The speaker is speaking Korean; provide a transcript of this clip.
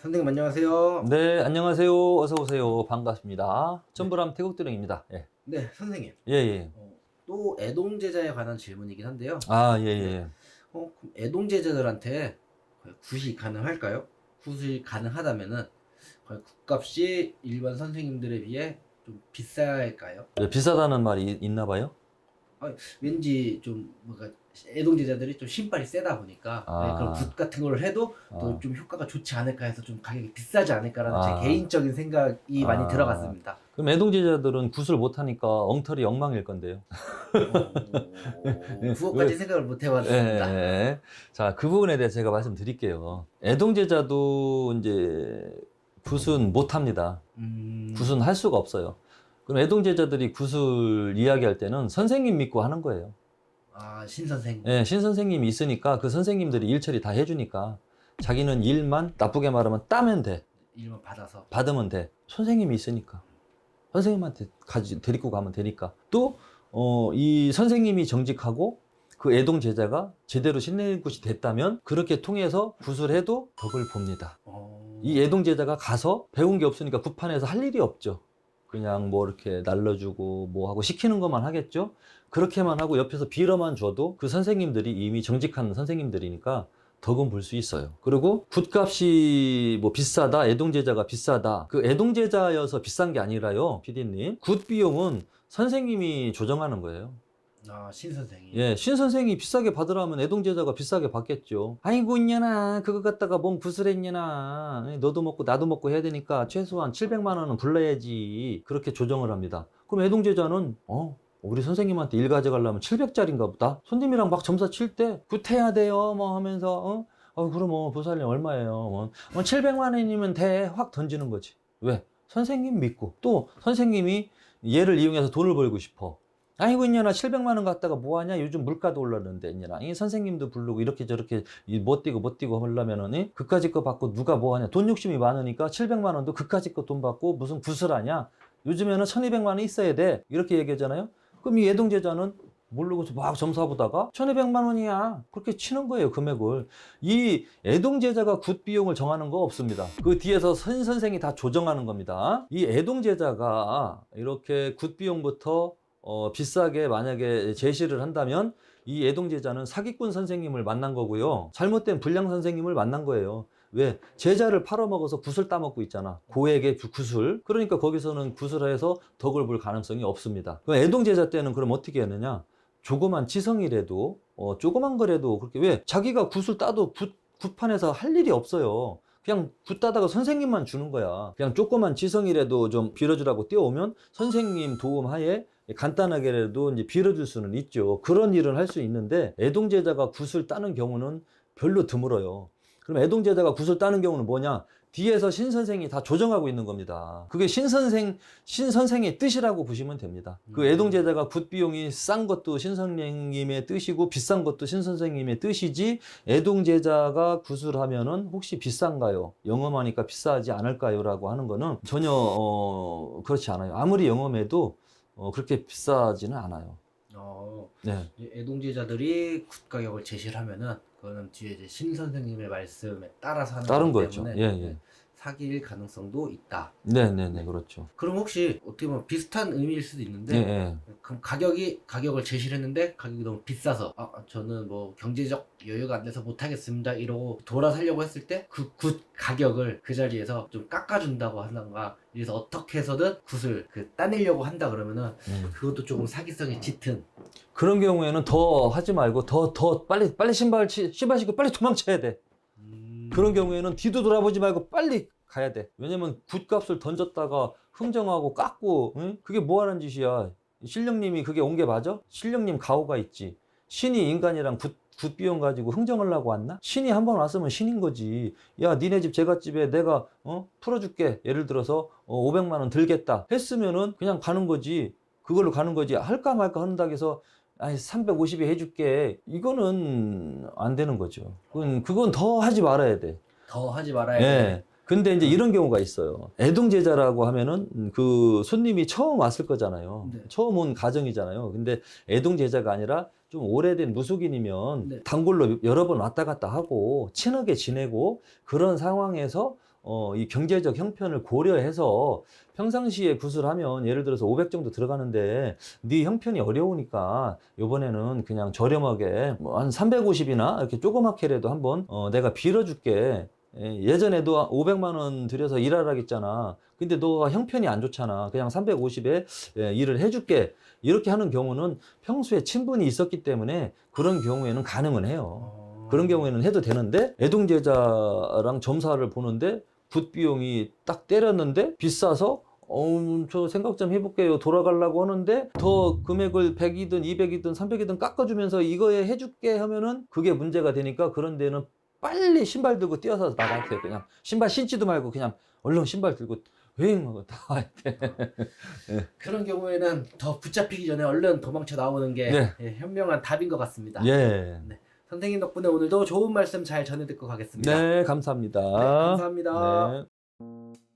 선생님 안녕하세요. 네, 안녕하세요. 어서 오세요. 반갑습니다. 전부람 태국드령입니다. 예. 네, 선생님. 예, 예. 어, 또 애동 제자에 관한 질문이긴 한데요. 아, 예, 예. 어, 그럼 애동 제자들한테 과연 굿이 가능할까요? 굿이 가능하다면은 과연 굿값이 일반 선생님들에 비해 좀 비쌀까요? 예, 비싸다는 말이 있- 있나 봐요? 왠지 좀 뭔가 애동제자들이 좀 신발이 세다 보니까 아. 네, 그런 굿 같은 걸 해도 또 아. 좀 효과가 좋지 않을까 해서 좀 가격이 비싸지 않을까라는 아. 제 개인적인 생각이 많이 아. 들어갔습니다. 그럼 애동제자들은 굿을 못하니까 엉터리 엉망일 건데요. 어, 그것까지 생각을 못 예, 해봤습니다. 예. 자, 그 부분에 대해서 제가 말씀드릴게요. 애동제자도 이제 굿은 못합니다. 음, 굿은 할 수가 없어요. 그럼 애동 제자들이 굿을 이야기할 때는 선생님 믿고 하는 거예요. 아, 신선생. 예, 신 선생님이 있으니까 그 선생님들이 일 처리 다 해주니까 자기는 일만 나쁘게 말하면 따면 돼. 일만 받아서. 받으면 돼. 선생님이 있으니까. 선생님한테 가지, 데리고 가면 되니까. 또, 어, 이 선생님이 정직하고 그 애동 제자가 제대로 신뢰의 굿이 됐다면 그렇게 통해서 굿을 해도 덕을 봅니다. 어... 이 애동 제자가 가서 배운 게 없으니까 굿판에서 할 일이 없죠. 그냥 뭐 이렇게 날려주고 뭐 하고 시키는 것만 하겠죠. 그렇게만 하고 옆에서 빌어만 줘도 그 선생님들이 이미 정직한 선생님들이니까 덕은 볼 수 있어요. 그리고 굿값이 뭐 비싸다, 애동제자가 비싸다. 그 애동제자여서 비싼 게 아니라요, 피디님. 굿 비용은 선생님이 조정하는 거예요. 아, 신 선생이. 예, 신 선생이 비싸게 받으라면 애동 제자가 비싸게 받겠죠. 아이고, 이년아, 그거 갖다가 뭔 구슬했냐나. 너도 먹고 나도 먹고 해야 되니까 최소한 700만 원은 불러야지. 그렇게 조정을 합니다. 그럼 애동 제자는, 어, 우리 선생님한테 일 가져가려면 700짜리인가 보다. 손님이랑 막 점사 칠 때, 굿해야 돼요, 뭐 하면서, 어? 어, 그럼 뭐, 보살님 얼마예요? 뭐, 어, 700만 원이면 돼. 확 던지는 거지. 왜? 선생님 믿고. 또, 선생님이 얘를 이용해서 돈을 벌고 싶어. 아이고 이년아 700만 원 갖다가 뭐하냐? 요즘 물가도 올랐는데 이년아. 이 선생님도 부르고 이렇게 저렇게 이못 뛰고 못 뛰고 하려면은 이? 그까짓 거 받고 누가 뭐하냐? 돈 욕심이 많으니까 700만 원도 그까짓 거 돈 받고 무슨 구슬하냐? 요즘에는 1200만 원 있어야 돼. 이렇게 얘기하잖아요. 그럼 이 애동제자는 모르고서 막 점사보다가 1200만 원이야. 그렇게 치는 거예요 금액을. 이 애동제자가 굿 비용을 정하는 거 없습니다. 그 뒤에서 선 선생이 다 조정하는 겁니다. 이 애동제자가 이렇게 굿 비용부터 어, 비싸게 만약에 제시를 한다면 이 애동제자는 사기꾼 선생님을 만난 거고요. 잘못된 불량 선생님을 만난 거예요. 왜? 제자를 팔아먹어서 굿을 따먹고 있잖아. 고액의 구- 굿을. 그러니까 거기서는 굿을 해서 덕을 볼 가능성이 없습니다. 그 애동제자 때는 그럼 어떻게 했느냐? 조그만 지성이라도, 어, 조그만 거라도 그렇게 왜? 자기가 굿을 따도 굿, 굿판에서 할 일이 없어요. 그냥 굿 따다가 선생님만 주는 거야. 그냥 조그만 지성이라도 좀 빌어주라고 뛰어오면 선생님 도움 하에 간단하게라도 이제 빌어줄 수는 있죠. 그런 일은 할 수 있는데 애동제자가 굿을 따는 경우는 별로 드물어요. 그럼 애동제자가 굿을 따는 경우는 뭐냐? 뒤에서 신 선생이 다 조정하고 있는 겁니다. 그게 신 선생, 신 선생의 뜻이라고 보시면 됩니다. 그 음. 애동 제자가 굿 비용이 싼 것도 신 선생님의 뜻이고 비싼 것도 신 선생님의 뜻이지 애동 제자가 굿을 하면은 혹시 비싼가요? 영험하니까 비싸지 않을까요? 라고 하는 거는 전혀, 어, 그렇지 않아요. 아무리 영험해도 어, 그렇게 비싸지는 않아요. 어, 네. 이제 애동 제자들이 굿 가격을 제시를 하면은 그거는 뒤에 이제 신 선생님의 말씀에 따라서 하는 다른 거기 거죠. 때문에 예, 예. 사기일 가능성도 있다. 네, 네, 네, 그렇죠. 그럼 혹시 어떻게 보면 비슷한 의미일 수도 있는데 예, 예. 그럼 가격이 가격을 제시를 했는데 가격이 너무 비싸서 아 저는 뭐 경제적 여유가 안 돼서 못 하겠습니다 이러고 돌아 살려고 했을 때 그 굿 가격을 그 자리에서 좀 깎아준다고 한다던가 이래서 어떻게 해서든 굿을 그 따내려고 한다 그러면은 음. 그것도 조금 사기성이 짙은 그런 경우에는 더 하지 말고 더, 더 빨리, 빨리 신발, 치- 신발 신고 빨리 도망쳐야 돼. 음, 그런 경우에는 뒤도 돌아보지 말고 빨리 가야 돼. 왜냐면 굿값을 던졌다가 흥정하고 깎고, 응? 그게 뭐 하는 짓이야. 신령님이 그게 온 게 맞아? 신령님 가오가 있지. 신이 인간이랑 굿, 굿 비용 가지고 흥정하려고 왔나? 신이 한 번 왔으면 신인 거지. 야, 니네 집 제갓집에 내가, 어? 풀어줄게. 예를 들어서, 어, 500만 원 들겠다. 했으면은 그냥 가는 거지. 그걸로 가는 거지. 할까 말까 한다고 해서, 아니, 350에 해줄게. 이거는 안 되는 거죠. 그건, 그건 더 하지 말아야 돼. 더 하지 말아야 예. 돼. 근데 이제 이런 경우가 있어요. 애동제자라고 하면은 그 손님이 처음 왔을 거잖아요. 네. 처음 온 가정이잖아요. 근데 애동제자가 아니라 좀 오래된 무속인이면 네. 단골로 여러 번 왔다 갔다 하고 친하게 지내고 그런 상황에서 어, 이 경제적 형편을 고려해서 평상시에 구슬하면 예를 들어서 500 정도 들어가는데 네 형편이 어려우니까 이번에는 그냥 저렴하게 뭐 한 350이나 이렇게 조그맣게라도 한번 어, 내가 빌어줄게. 예, 예전에도 500만 원 들여서 일하라 했잖아. 근데 너가 형편이 안 좋잖아. 그냥 350에 예, 일을 해줄게. 이렇게 하는 경우는 평소에 친분이 있었기 때문에 그런 경우에는 가능은 해요. 어. 그런 경우에는 해도 되는데 애동제자랑 점사를 보는데 붓 비용이 딱 때렸는데 비싸서 어우 저 생각 좀 해볼게요 돌아가려고 하는데 더 금액을 100이든 200이든 300이든 깎아주면서 이거에 해줄게 하면은 그게 문제가 되니까 그런 데는 빨리 신발 들고 뛰어서 나가세요 그냥 신발 신지도 말고 그냥 얼른 신발 들고 휑하고 다 이렇게 그런 경우에는 더 붙잡히기 전에 얼른 도망쳐 나오는 게 네. 예, 현명한 답인 것 같습니다. 예. 선생님 덕분에 오늘도 좋은 말씀 잘 전해 듣고 가겠습니다. 네, 감사합니다. 네, 감사합니다. 네.